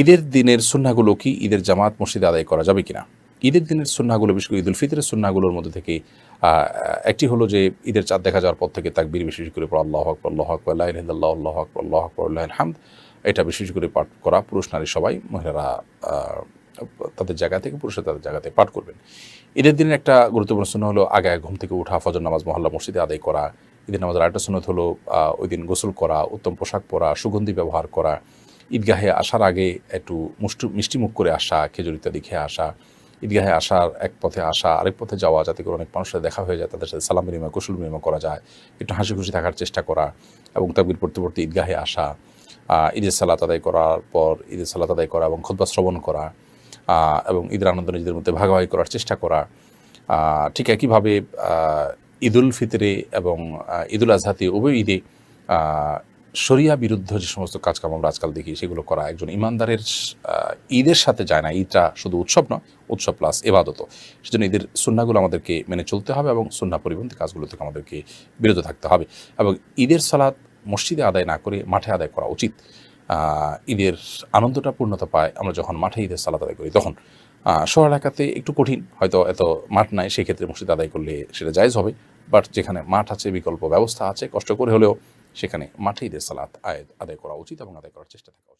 ঈদের দিনের সুন্নাগুলো কি ঈদের জামাত মসজিদে আদায় করা যাবে কিনা? ঈদের দিনের সুন্নাগুলো বিশেষ করে ঈদ উল ফিতরের সুন্নাগুলোর মধ্যে থেকে একটি হলো যে, ঈদের চাঁদ দেখা যাওয়ার পর থেকে তাকবীর বিশেষ করে পড়া, আল্লাহ আকবর আল্লাহ আকবর আল্লাহ ইল্লাল্লাহ, আল্লাহ আকবর আল্লাহ আকবর, আল্লাহ হামদ এটা বিশেষ করে পাঠ করা পুরুষ নারী সবাই, মহিলারা তাদের জায়গা থেকে পুরুষরা তাদের জায়গাতে পাঠ করবেন। ঈদের দিনের একটা গুরুত্বপূর্ণ সুন্না হলো আগে ঘুম থেকে উঠা, ফজর নামাজ মহল্লা মসজিদে আদায় করা। ঈদের নামাজের আরেকটা সুন্নত হলো ওই দিন গোসল করা, উত্তম পোশাক পরা, সুগন্ধি ব্যবহার করা। ঈদগাহে আসার আগে একটু মুষ্টি মিষ্টিমুখ করে আসা, খেজুর ইত্যাদি খেয়ে আসা, ঈদগাহে আসার এক পথে আসা, আরেক পথে যাওয়া যাতে করে অনেক মানুষের দেখা হয়ে যায়, তাদের সাথে সালাম বিনিময়, কুশল বিনিময় করা যায়, একটু হাসি খুশি থাকার চেষ্টা করা এবং তাকবির পড়তে ঈদগাহে আসা ঈদের সালাত আদায় করার পর ঈদের সালাত আদায় করা এবং খুদ্া শ্রবণ করা এবং ঈদের আনন্দ নিজেদের মধ্যে ভাগাভাগি করার চেষ্টা করা। ঠিক একইভাবে ঈদুল ফিতরে এবং ঈদুল আজহাতে উভয় ঈদে শরিয়া বিরুদ্ধ যে সমস্ত কাজকাম আমরা আজকাল দেখি, সেগুলো করা একজন ইমানদারের ঈদের সাথে যায় না। ঈদটা শুধু উৎসব নয়, উৎসব প্লাস এবাদত সেজন্য ঈদের সুন্নাগুলো আমাদেরকে মেনে চলতে হবে এবং সুন্না পরিপন্থী কাজগুলো থেকে আমাদেরকে বিরত থাকতে হবে এবং ঈদের সালাদ মসজিদে আদায় না করে মাঠে আদায় করা উচিত। ঈদের আনন্দটা পূর্ণতা পায় আমরা যখন মাঠে ঈদের সালাত আদায় করি তখন। শহর এলাকাতে একটু কঠিন, হয়তো এত মাঠ নাই সেই ক্ষেত্রে মসজিদ আদায় করলে সেটা জায়জ হবে। বাট যেখানে মাঠ আছে, বিকল্প ব্যবস্থা আছে, কষ্ট করে হলেও সেখানে মাঠে ঈদের সালাত আদায় করা উচিত এবং আদায় করার চেষ্টা থাকা